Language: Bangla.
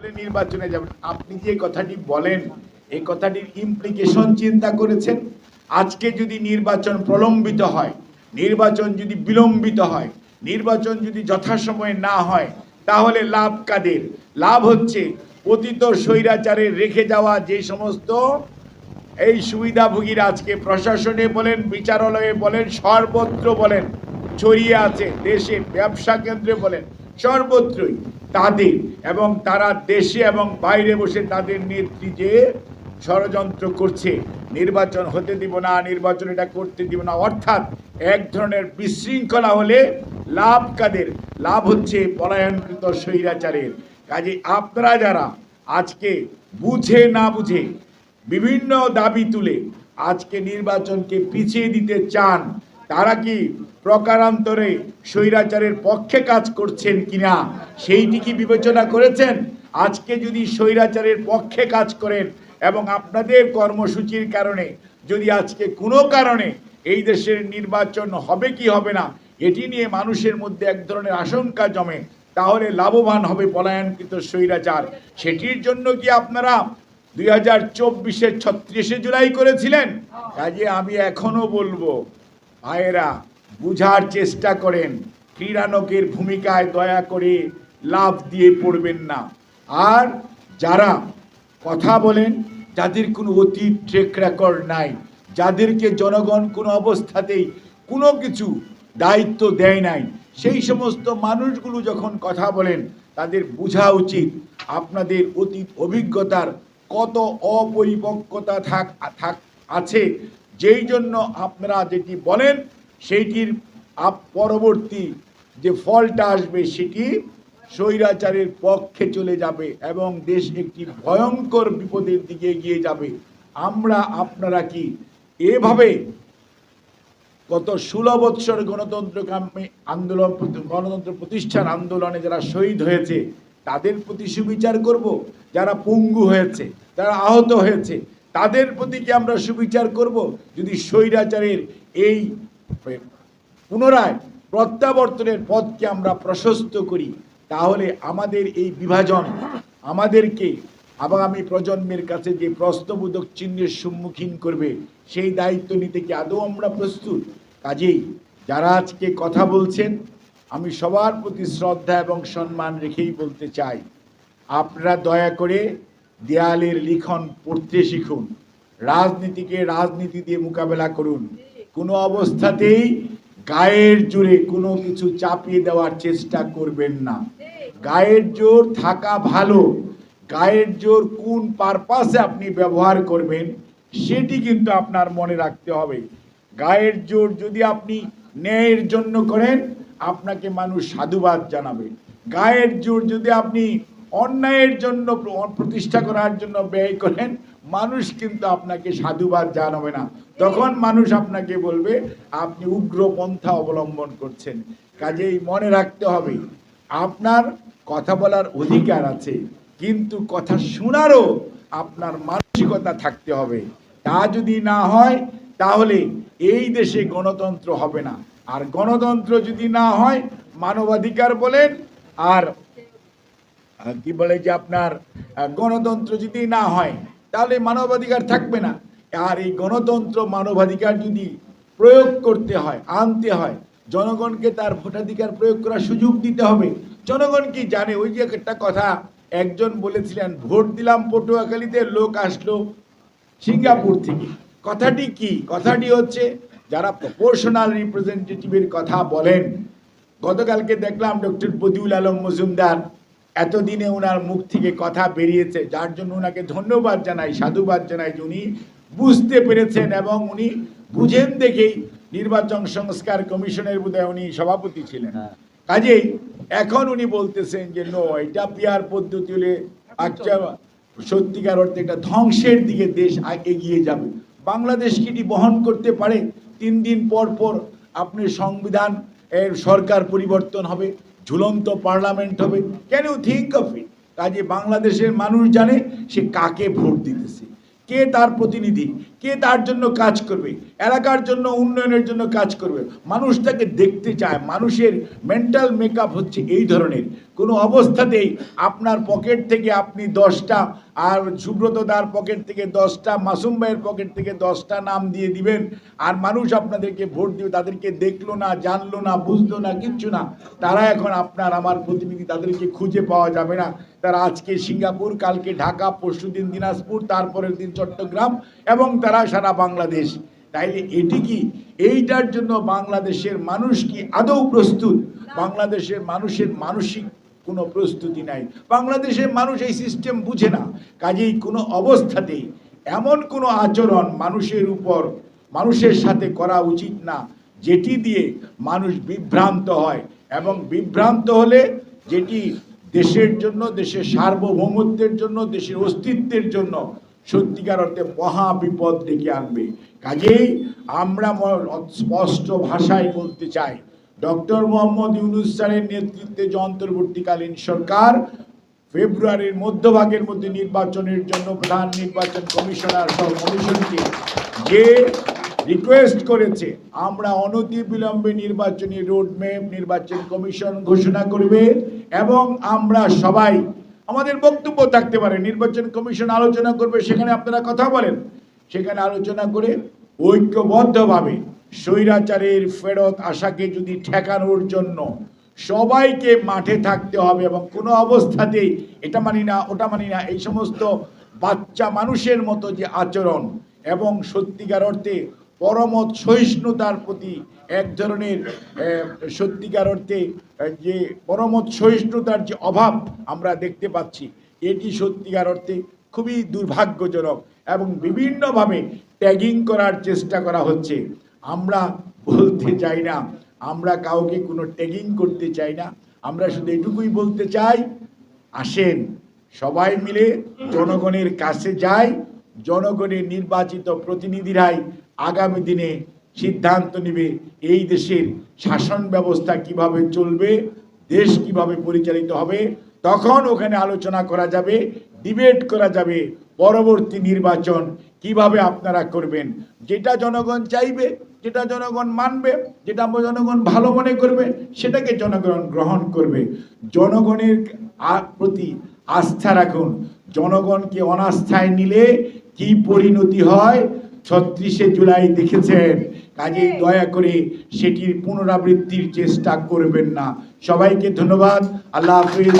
নির্বাচনে যাবেন। আপনি যে কথাটি বলেন, এই কথাটির ইমপ্লিকেশন চিন্তা করেছেন? আজকে যদি নির্বাচন প্রলম্বিত হয়, নির্বাচন যদি বিলম্বিত হয়, নির্বাচন যদি যথাসময়ে না হয়, তাহলে লাভ কাদের? লাভ হচ্ছে অতীত স্বৈরাচারে রেখে যাওয়া যে সমস্ত এই সুবিধাভোগীরা আজকে প্রশাসনে বলেন, বিচারালয়ে বলেন, সর্বত্র বলেন, ছড়িয়ে আছে, দেশে ব্যবসা কেন্দ্রে বলেন, সর্বত্রই। তাদের এবং তারা দেশে এবং বাইরে বসে তাদের নেতৃত্বে ষড়যন্ত্র করছে, নির্বাচন হতে দিব না, নির্বাচন এটা করতে দিব না, অর্থাৎ এক ধরনের বিশৃঙ্খলা হলে লাভ কাদের? লাভ হচ্ছে পলায়নকৃত স্বৈরাচারের। কাজে আপনারা যারা আজকে বুঝে না বুঝে বিভিন্ন দাবি তুলে আজকে নির্বাচনকে পিছিয়ে দিতে চান তারা কি প্রকারান্তরে স্বৈরাচারের পক্ষে কাজ করছেন কিনা, সেইটি কি বিবেচনা করেছেন? আজকে যদি স্বৈরাচারের পক্ষে কাজ করেন এবং আপনাদের কর্মসূচির কারণে, যদি আজকে কোনো কারণে এই দেশের নির্বাচন হবে কি হবে না, এটি নিয়ে মানুষের মধ্যে এক ধরনের আশঙ্কা জমে, তাহলে লাভবান হবে পলায়নকৃত স্বৈরাচার। সেটির জন্য কি আপনারা দুই হাজার চব্বিশের ছত্রিশে জুলাই করেছিলেন? কাজে আমি এখনও বলব ভাইয়েরা বুঝার চেষ্টা করেন। ক্রীড়ানকের ভূমিকায় দয়া করে লাভ দিয়ে পড়বেন না। আর যারা কথা বলেন, যাদের কোনো অতীত ট্রেক রেকর্ড নাই, যাদেরকে জনগণ কোনো অবস্থাতেই কোনো কিছু দায়িত্ব দেয় নাই, সেই সমস্ত মানুষগুলো যখন কথা বলেন, তাদের বোঝা উচিত আপনাদের অতীত অভিজ্ঞতার কত অপরিপক্কতা থাক থাক, আছে যেই জন্য আপনারা যেটি বলেন, সেইটির পরবর্তী যে ফলটা আসবে সেটি স্বৈরাচারের পক্ষে চলে যাবে এবং দেশ একটি ভয়ঙ্কর বিপদের দিকে এগিয়ে যাবে। আমরা, আপনারা কি এভাবে গত ষোলো বৎসর গণতন্ত্রকামী আন্দোলন, গণতন্ত্র প্রতিষ্ঠান আন্দোলনে যারা শহীদ হয়েছে, তাদের প্রতি সুবিচার করব? যারা পঙ্গু হয়েছে, যারা আহত হয়েছে তাদের প্রতি কি আমরা সুবিচার করব? যদি স্বৈরাচারের এই পুনরায় প্রত্যাবর্তনের পথকে আমরা প্রশস্ত করি, তাহলে আমাদের এই বিভাজন, আমাদেরকে আগামী প্রজন্মের কাছে যে প্রশ্নবোধক চিহ্নের সম্মুখীন করবে, সেই দায়িত্ব নিতে কি আদৌ আমরা প্রস্তুত? কাজেই যারা আজকে কথা বলছেন, আমি সবার প্রতি শ্রদ্ধা এবং সম্মান রেখেই বলতে চাই, আপনারা দয়া করে দেয়ালের লিখন পড়তে শিখুন। রাজনীতিকে রাজনীতি দিয়ে মোকাবেলা করুন। কোনো অবস্থাতেই গায়ের জোরে কোনো কিছু চাপিয়ে দেওয়ার চেষ্টা করবেন না। গায়ের জোর থাকা ভালো। গায়ের জোর কোন পারপাসে আপনি ব্যবহার করবেন, সেটি কিন্তু আপনার মনে রাখতে হবে। গায়ের জোর যদি আপনি ন্যায়ের জন্য করেন, আপনাকে মানুষ সাধুবাদ জানাবে। গায়ের জোর যদি আপনি অন্যায়ের জন্য, প্রতিষ্ঠা করার জন্য ব্যয় করেন, মানুষ কিন্তু আপনাকে সাধুবাদ জানাবে না। তখন মানুষ আপনাকে বলবে, আপনি উগ্র পন্থা অবলম্বন করছেন। কাজেই মনে রাখতে হবে, আপনার কথা বলার অধিকার আছে, কিন্তু কথা শোনারও আপনার মানসিকতা থাকতে হবে। তা যদি না হয়, তাহলে এই দেশে গণতন্ত্র হবে না। আর গণতন্ত্র যদি না হয়, মানবাধিকার বলেন, আর কি বলে যে আপনার গণতন্ত্র যদি না হয়, তাহলে মানবাধিকার থাকবে না। আর এই গণতন্ত্র, মানবাধিকার যদি প্রয়োগ করতে হয়, আনতে হয়, জনগণকে তার ভোটাধিকার প্রয়োগ করার সুযোগ দিতে হবে। জনগণ কি জানে? ওই যে একটা কথা, একজন বলেছিলেন, ভোট দিলাম পটুয়াখালীতে, লোক আসলো সিঙ্গাপুর থেকে। কথাটি কি? কথাটি হচ্ছে, যারা প্রপোর্শনাল রিপ্রেজেন্টেটিভের কথা বলেন, গতকালকে দেখলাম ডক্টর বদিউল আলম মজুমদার এতদিনে ওনার মুখ থেকে কথা বেরিয়েছে যার জন্য ওনাকে ধন্যবাদ জানাই সাধুবাদ জানাই যে উনি বুঝতে পেরেছেন এবং উনি বুঝেন দেখেই নির্বাচন সংস্কার কমিশনের বোধহয় উনি সভাপতি ছিলেন। কাজেই এখন উনি বলতেছেন যে নো এটা পিয়ার পদ্ধতি হলে আচ্ছা সত্যিকার অর্থে একটা ধ্বংসের দিকে দেশ এগিয়ে যাবে। বাংলাদেশ কিটি বহন করতে পারে? তিন দিন পর পর আপনি সংবিধান এর সরকার পরিবর্তন হবে। ঝুলন্ত পার্লামেন্ট হবে can you think of it কাজে বাংলাদেশের মানুষ জানে সে কাকে ভোট দিতেছে, কে তার প্রতিনিধি, কে তার জন্য কাজ করবে, এলাকার জন্য, উন্নয়নের জন্য কাজ করবে। মানুষ তাকে দেখতে চায়, মানুষের মেন্টাল মেকআপ হচ্ছে এই ধরনের। কোনো অবস্থাতেই আপনার পকেট থেকে আপনি দশটা আর সুব্রত দার পকেট থেকে দশটা, মাসুম ভাইয়ের পকেট থেকে দশটা নাম দিয়ে দিবেন। আর মানুষ আপনাদেরকে ভোট দিবে, তাদেরকে দেখল না, জানলো না, বুঝলো না, কিচ্ছু না। তারা এখন আপনার, আমার প্রতিনিধি তাদেরকে খুঁজে পাওয়া যাবে না। তারা আজকে সিঙ্গাপুর, কালকে ঢাকা পরশুদিন দিনাজপুর, তারপরের দিন চট্টগ্রাম এবং তারা সারা বাংলাদেশ। তাইলে এটি কি? এইটার জন্য বাংলাদেশের মানুষ কি আদৌ প্রস্তুত? বাংলাদেশের মানুষের মানসিক কোনো প্রস্তুতি নাই। বাংলাদেশের মানুষ এই সিস্টেম বুঝে না। কাজেই কোনো অবস্থাতেই এমন কোনো আচরণ মানুষের উপর, মানুষের সাথে করা উচিত না, যেটি দিয়ে মানুষ বিভ্রান্ত হয় এবং বিভ্রান্ত হলে যেটি দেশের জন্য, দেশের সার্বভৌমত্বের জন্য, দেশের অস্তিত্বের জন্য সত্যিকার অর্থে মহা বিপদ ডেকে আনবে। কাজেই আমরা স্পষ্ট ভাষায় বলতে চাই ডক্টর মোহাম্মদ ইউনুস স্যারের নেতৃত্বে যে অন্তর্বর্তীকালীন সরকার, ফেব্রুয়ারির মধ্যভাগের মধ্যে নির্বাচনের জন্য প্রধান নির্বাচন কমিশনার সহ কমিশনকে যে রিকোয়েস্ট করেছে, আমরা অনতি বিলম্বে নির্বাচনী রোডম্যাপ নির্বাচন কমিশন ঘোষণা করবে এবং আমরা সবাই, আমাদের বক্তব্য থাকতে পারে, নির্বাচন কমিশন আলোচনা করবে, সেখানে আপনারা কথা বলেন। সেখানে আলোচনা করে ঐক্যবদ্ধভাবে স্বৈরাচারের ফেরত আশাকে যদি ঠেকানোর জন্য সবাইকে মাঠে থাকতে হবে এবং কোনো অবস্থাতেই এটা মানি না, ওটা মানি না, এই সমস্ত বাচ্চা মানুষের মতো যে আচরণ এবং সত্যিকার অর্থে পরমত সহিষ্ণুতার প্রতি এক ধরনের সত্যিকার অর্থে যে পরমত সহিষ্ণুতার যে অভাব আমরা দেখতে পাচ্ছি, এটি সত্যিকার অর্থে খুবই দুর্ভাগ্যজনক এবং বিভিন্নভাবে ট্যাগিং করার চেষ্টা করা হচ্ছে। আমরা বলতে চাই না, আমরা কাউকে কোনো ট্যাগিং করতে চাই না, আমরা শুধু এটুকুই বলতে চাই, আসেন, সবাই মিলে জনগণের কাছে যাই, জনগণের নির্বাচিত প্রতিনিধিরাই আগামী দিনে সিদ্ধান্ত নেবে এই দেশের শাসন ব্যবস্থা কীভাবে চলবে, দেশ কীভাবে পরিচালিত হবে, তখন ওখানে আলোচনা করা যাবে ডিবেট করা যাবে, পরবর্তী নির্বাচন কীভাবে আপনারা করবেন? যেটা জনগণ চাইবে যেটা জনগণ মানবে যেটা জনগণ ভালো মনে করবে সেটাকে জনগণ গ্রহণ করবে। জনগণের প্রতি আস্থা রাখুন। জনগণকে অনাস্থায় নিলে কি পরিণতি হয়? ছত্রিশে জুলাই দেখেছেন। কাজেই দয়া করে সেটির পুনরাবৃত্তির চেষ্টা করবেন না। সবাইকে ধন্যবাদ। আল্লাহ হাফিজ।